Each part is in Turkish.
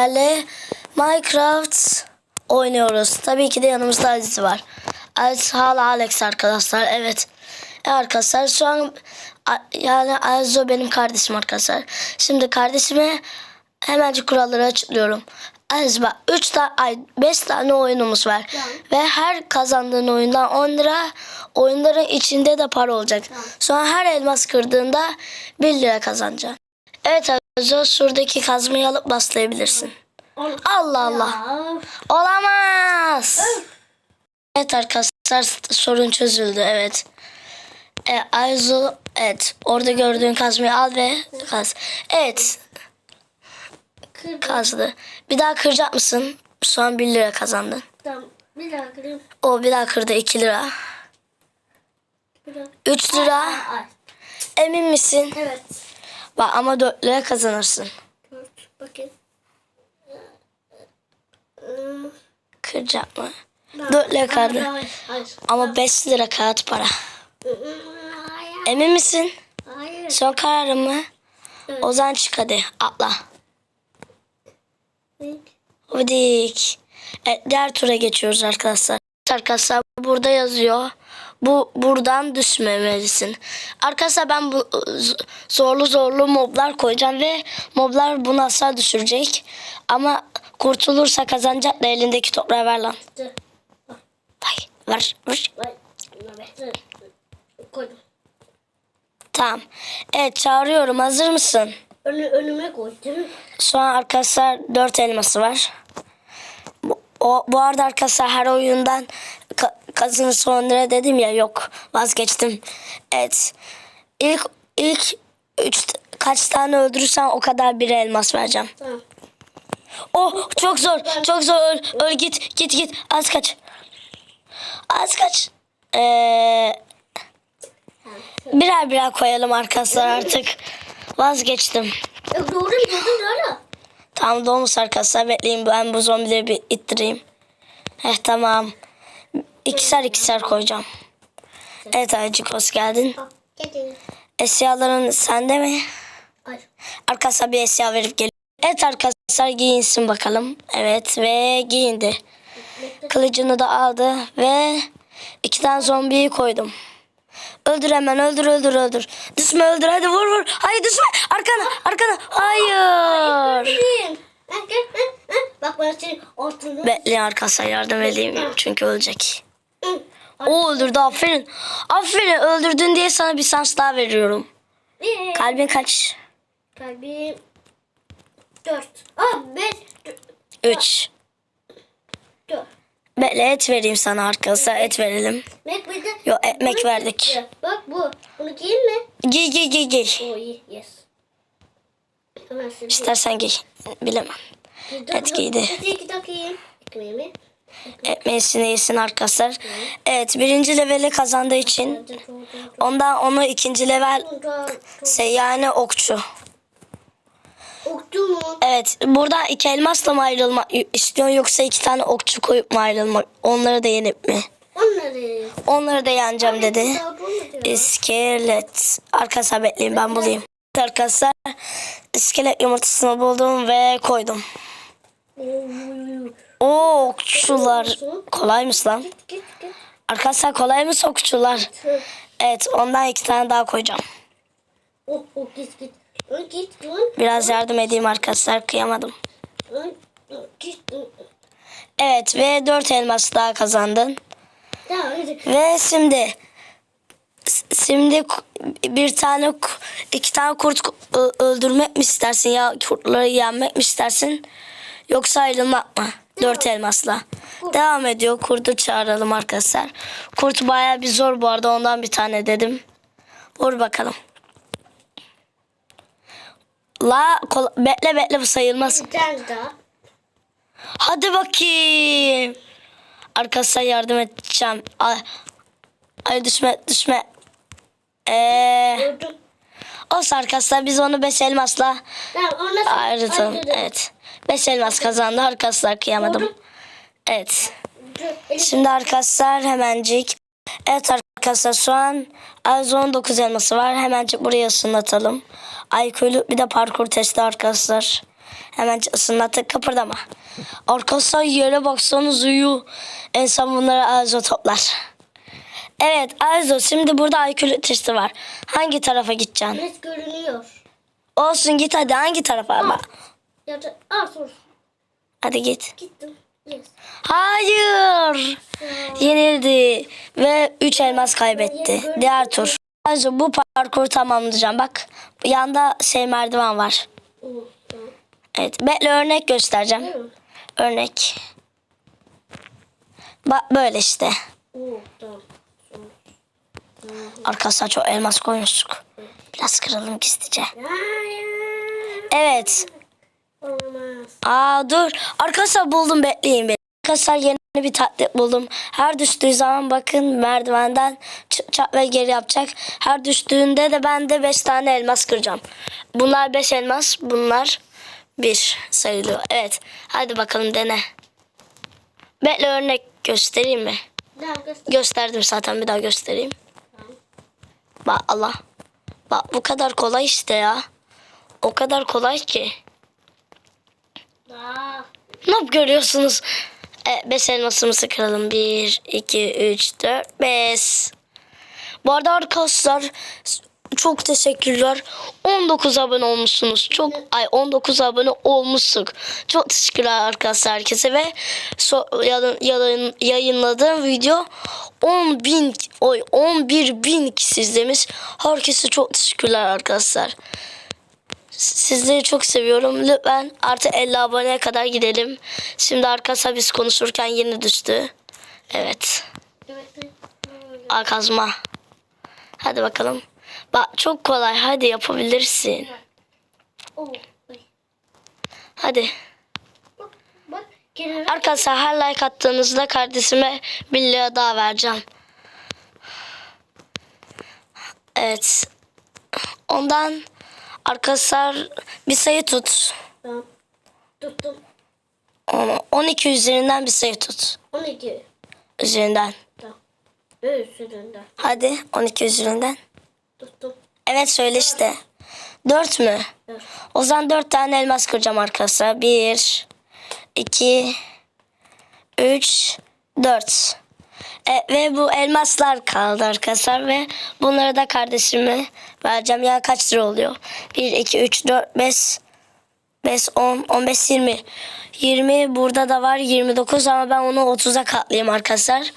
sizlerle Minecraft oynuyoruz. Tabii ki de yanımızda Aziz var. Aziz hala Alex arkadaşlar. Evet. E arkadaşlar şu an yani Aziz o benim kardeşim arkadaşlar. Şimdi kardeşime hemencik kuralları açıklıyorum. Aziz bak 3 tane ay 5 tane oyunumuz var. Ve her kazandığın oyundan 10 lira oyunların içinde de para olacak. Sonra her elmas kırdığında 1 lira kazanacaksın. Evet Aziz şuradaki kazmayı alıp baslayabilirsin. Allah Allah. Olamaz. Evet arkadaşlar sorun çözüldü evet. E, Arzu evet orada gördüğün kazmayı al ve kaz. Evet kazdı. Bir daha kıracak mısın? Şu an 1 lira kazandın. Tamam. Bir daha kırayım. O bir daha kırdı 2 lira. Bir daha. 3 lira. Emin misin? Evet. Bak ama 4 lira kazanırsın. Dört. Bakayım. Kıracak mı? 4 lira kaldı. Hayır. Hayır. Ama 5 lira kağıt para. Hayır. Emin misin? Hayır. Son kararın mı? Evet. O zaman çık hadi atla. Hadi. Evet, diğer tura geçiyoruz arkadaşlar. Arkadaşlar burada yazıyor. Bu buradan düşmemelisin. Arkadaşlar ben bu zorlu zorlu moblar koyacağım ve moblar bunu asla düşürecek. Ama kurtulursa kazanacak da elindeki toprağı ver lan. Vay, ver, ver. Koydum. Tamam. Evet çağırıyorum. Hazır mısın? Önü, önüme koydum. Şu an arkadaşlar 4 elması var. O, bu arada arkadaşlar her oyundan ka, kazanır son lira dedim ya yok vazgeçtim. Evet. İlk ilk 3 kaç tane öldürürsen o kadar bir elmas vereceğim. Tamam. Oh çok zor çok zor öl, öl git git git az kaç. Az kaç. Ee, birer birer koyalım arkadaşlar artık. Vazgeçtim. Doğru mu? Doğru Tamam dolmuş arkadaşlar bekleyin ben bu zombileri bir ittireyim. Heh tamam. İkişer ikişer koyacağım. Evet Aycık hoş geldin. Eşyaların sende mi? Arkadaşlar bir eşya verip geliyorum. Evet arkadaşlar giyinsin bakalım. Evet ve giyindi. Kılıcını da aldı ve iki tane zombiyi koydum. Öldür hemen öldür öldür öldür. Düşme öldür hadi vur vur. Hayır düşme arkana arkana. Hayır. Bak. Bekleyin arkadaşlar yardım edeyim çünkü ölecek. O öldürdü aferin. Aferin öldürdün diye sana bir şans daha veriyorum. Kalbin kaç? Kalbim. Dört. Aa beş. Dört. Üç. Dört. Bekle et vereyim sana arkadaşlar et verelim. De. Yo ekmek verdik. Bak bu. Bunu giyin mi? Giy giy giy giy. İyi. Yes. İstersen giy. Bilemem. Evet, giydi. İki dakika yiyeyim. Ekmeğimi. Ekmeğini yesin arkadaşlar. Evet birinci leveli kazandığı için ondan onu ikinci level şey, yani okçu. Oktu mu? Evet burada iki elmasla mı ayrılmak istiyorsun yoksa iki tane okçu koyup mu ayrılmak? Onları da yenip mi? Onları. Onları da yeneceğim dedi. İskelet. Arkadaşlar bekleyin ben bulayım. Arkadaşlar iskelet yumurtasını buldum ve koydum. Oo okçular. Kolaymış lan. Arkadaşlar kolaymış okçular. Evet ondan iki tane daha koyacağım. Oh oh. Biraz yardım edeyim arkadaşlar kıyamadım. Evet ve dört elmas daha kazandın. Tamam. Ve şimdi şimdi bir tane iki tane kurt öldürmek mi istersin ya kurtları yenmek mi istersin yoksa ayrılmak mı? Dört elmasla. Devam ediyor. Kurdu çağıralım arkadaşlar. Kurt bayağı bir zor bu arada ondan bir tane dedim. Vur bakalım. La bekle bekle bu sayılmaz. Hadi bakayım. Arkadaşlar yardım edeceğim. Ay, ay düşme düşme. Ee, Gördüm. olsun arkadaşlar biz onu 5 elmasla. Ayrıldım. Evet. 5 elmas kazandı arkadaşlar kıyamadım. Evet. Şimdi arkadaşlar hemencik. Evet arkadaşlar şu an az 19 elması var. Hemencik buraya ısınatalım. Ay bir de parkur testi arkadaşlar. Hemen ısınlattık kıpırdama. Arkadaşlar yere baksanız uyu. En son bunları Arzu toplar. Evet Arzu şimdi burada IQ testi var. Hangi tarafa gideceksin? Net görünüyor. Olsun git hadi hangi tarafa ama. Ya da sor. Hadi git. Gittim. Yes. Hayır. Yenildi ve 3 elmas kaybetti. Diğer tur. Arzu bu parkuru tamamlayacağım. Bak yanda şey merdiven var. Oo. Evet bekle örnek göstereceğim. Örnek. Bak böyle işte. Oo, tamam. Arkadaşlar çok elmas koymuştuk. Biraz kıralım gizlice. Evet. Olmaz. Aa dur. Arkadaşlar buldum bekleyin beni. Arkadaşlar yeni bir taktik buldum. Her düştüğü zaman bakın merdivenden çıkacak ve geri yapacak. Her düştüğünde de ben de 5 tane elmas kıracağım. Bunlar 5 elmas. Bunlar 1 sayılıyor. Evet. Hadi bakalım dene. Bekle örnek göstereyim mi? Göster. Gösterdim zaten bir daha göstereyim. Bak Allah. Bak bu kadar kolay işte ya. O kadar kolay ki. Aa, Ne yap görüyorsunuz? E, beş elmasımızı kıralım. 1, 2, 3, 4, 5. Bu arada arkadaşlar çok teşekkürler. 19 abone olmuşsunuz. Çok ay 19 abone olmuştuk. Çok teşekkürler arkadaşlar herkese ve so, yayın, yayın, yayınladığım video 10 bin oy 11 bin kişi izlemiş. Herkese çok teşekkürler arkadaşlar. Sizleri çok seviyorum. Lütfen artı 50 aboneye kadar gidelim. Şimdi arkadaşlar biz konuşurken yeni düştü. Evet. Arkazma. Hadi bakalım. Bak çok kolay. Hadi yapabilirsin. Ay. Hadi. Arkadaşlar her like attığınızda kardeşime 1 lira daha vereceğim. Evet. Ondan arkadaşlar bir sayı tut. Tamam. Tuttum. Onu 12 üzerinden bir sayı tut. 12. Üzerinden. Tamam. Süründen. Hadi 12 üzerinden. Tuttum. Evet söyle işte. 4 mü? Evet. O zaman 4 tane elmas kıracağım arkadaşlar. 1 2 3 4 e, ve bu elmaslar kaldı arkadaşlar ve bunları da kardeşime vereceğim. Yani kaç lira oluyor? 1 2 3 4 5 5 10 15 20 20 burada da var 29 ama ben onu 30'a katlayayım arkadaşlar.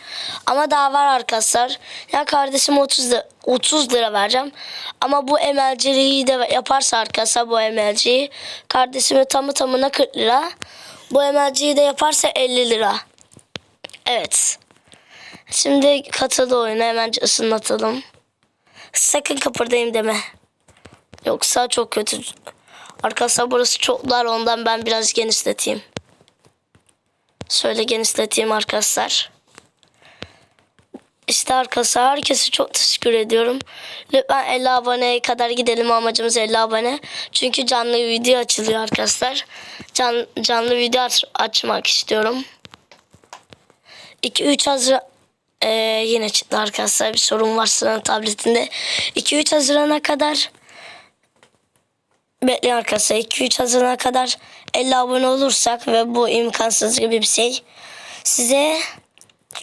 Ama daha var arkadaşlar. Ya kardeşim 30 lira, 30 lira vereceğim. Ama bu emelciliği de yaparsa arkadaşlar bu emelciyi kardeşime tamı tamına 40 lira. Bu emelciyi de yaparsa 50 lira. Evet. Şimdi katıldı oyuna hemen ısınlatalım. Sakın kıpırdayım deme. Yoksa çok kötü. Arkadaşlar burası çok dar ondan ben biraz genişleteyim. Şöyle genişleteyim arkadaşlar. İşte arkadaşlar herkese çok teşekkür ediyorum. Lütfen 50 aboneye kadar gidelim amacımız 50 abone. Çünkü canlı video açılıyor arkadaşlar. Can, canlı video aç- açmak istiyorum. 2-3 hazır Ee, yine çıktı arkadaşlar bir sorun var sıranın tabletinde. 2-3 Haziran'a kadar Bekleyin arkadaşlar 2-3 Haziran'a kadar 50 abone olursak ve bu imkansız gibi bir şey. Size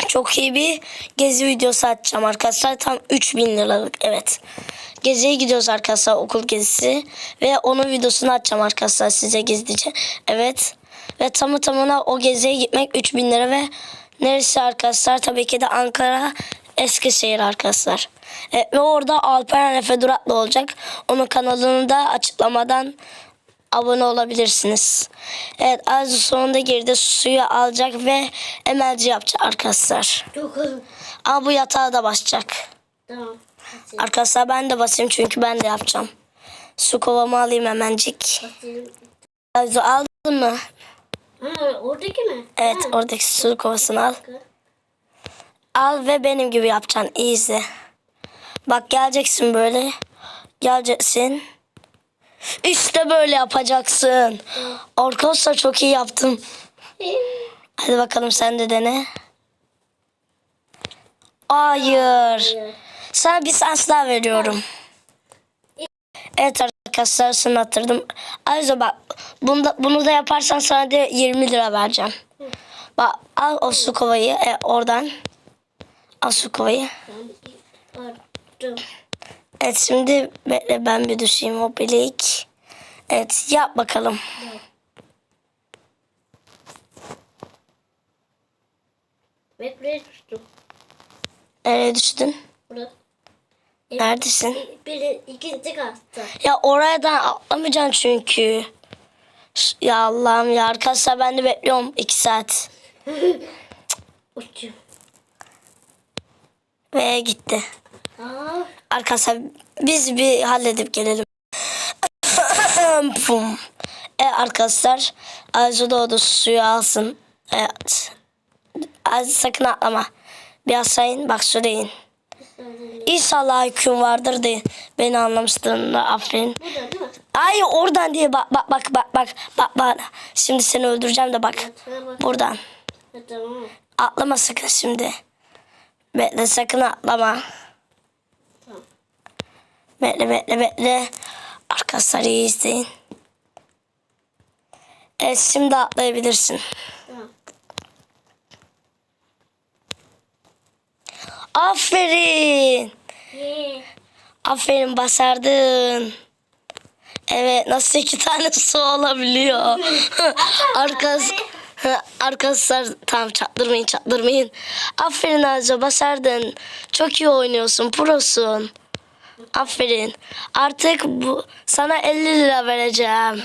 çok iyi bir gezi videosu atacağım arkadaşlar. Tam 3000 liralık evet. Geziye gidiyoruz arkadaşlar okul gezisi. Ve onun videosunu atacağım arkadaşlar size gizlice. Evet. Ve tamı tamına o geziye gitmek 3000 lira ve neresi arkadaşlar? Tabii ki de Ankara Eskişehir arkadaşlar. E, ve orada Alperen Efe Duratlı olacak. Onun kanalını da açıklamadan abone olabilirsiniz. Evet Arzu sonunda girdi. Suyu alacak ve emelci yapacak arkadaşlar. Çok. Ama bu yatağa da basacak. Tamam. Arkadaşlar ben de basayım çünkü ben de yapacağım. Su kovamı alayım hemencik. Basayım. Arzu aldın mı? Ha, oradaki mi? Evet Ha. oradaki su kovasını al. Al ve benim gibi yapacaksın. İyi izle. Bak geleceksin böyle. Geleceksin. İşte böyle yapacaksın. Arkadaşlar çok iyi yaptım. Hadi bakalım sen de dene. Hayır. Sana bir şans daha veriyorum. Evet arkadaşlar. Sana attırdım. Ayrıca bak bunu da, bunu da yaparsan sana da 20 lira vereceğim. Bak al o su kovayı e, oradan. Attım. Evet şimdi bekle ben bir düşeyim o bilik. Evet yap bakalım. Ve buraya düştüm. Nereye düştün? Burada. Neredesin? Bir, ikinci katta. Ya oradan atlamayacaksın çünkü. Ya Allah'ım ya arkadaşlar ben de bekliyorum 2 saat. Uçuyor. Ve gitti. Arkadaşlar biz bir halledip gelelim. Pum. E arkadaşlar Arzu doğdu suyu alsın. Evet. Arzu sakın atlama. Biraz sayın bak söyleyin. İnşallah IQ'm vardır diye beni anlamıştın da aferin. Ay oradan diye bak bak bak bak bak bak bak. Şimdi seni öldüreceğim de bak. Buradan. Tamam. Atlama sakın şimdi. Bekle sakın atlama. Tamam. Bekle bekle bekle. Arkadaşlar iyi izleyin. Evet şimdi atlayabilirsin. Tamam. Aferin. Yeah. Aferin basardın. Evet nasıl iki tane su olabiliyor. Arkadaş, arkadaşlar tamam çaktırmayın çaktırmayın. Aferin Azra basardın. Çok iyi oynuyorsun prosun. Aferin. Artık bu sana 50 lira vereceğim.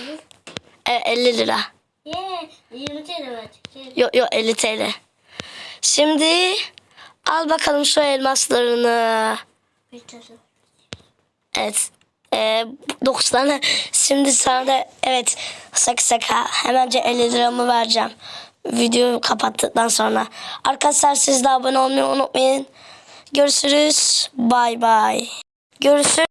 E, 50 lira. Yeah. 20 TL verecek. Yok yok 50 TL. Şimdi al bakalım şu elmaslarını. Evet. Ee, 9 tane. Şimdi sana da evet sak saka hemence 50 liramı vereceğim. Videoyu kapattıktan sonra. Arkadaşlar siz de abone olmayı unutmayın. Görüşürüz. Bay bay. Görüşürüz.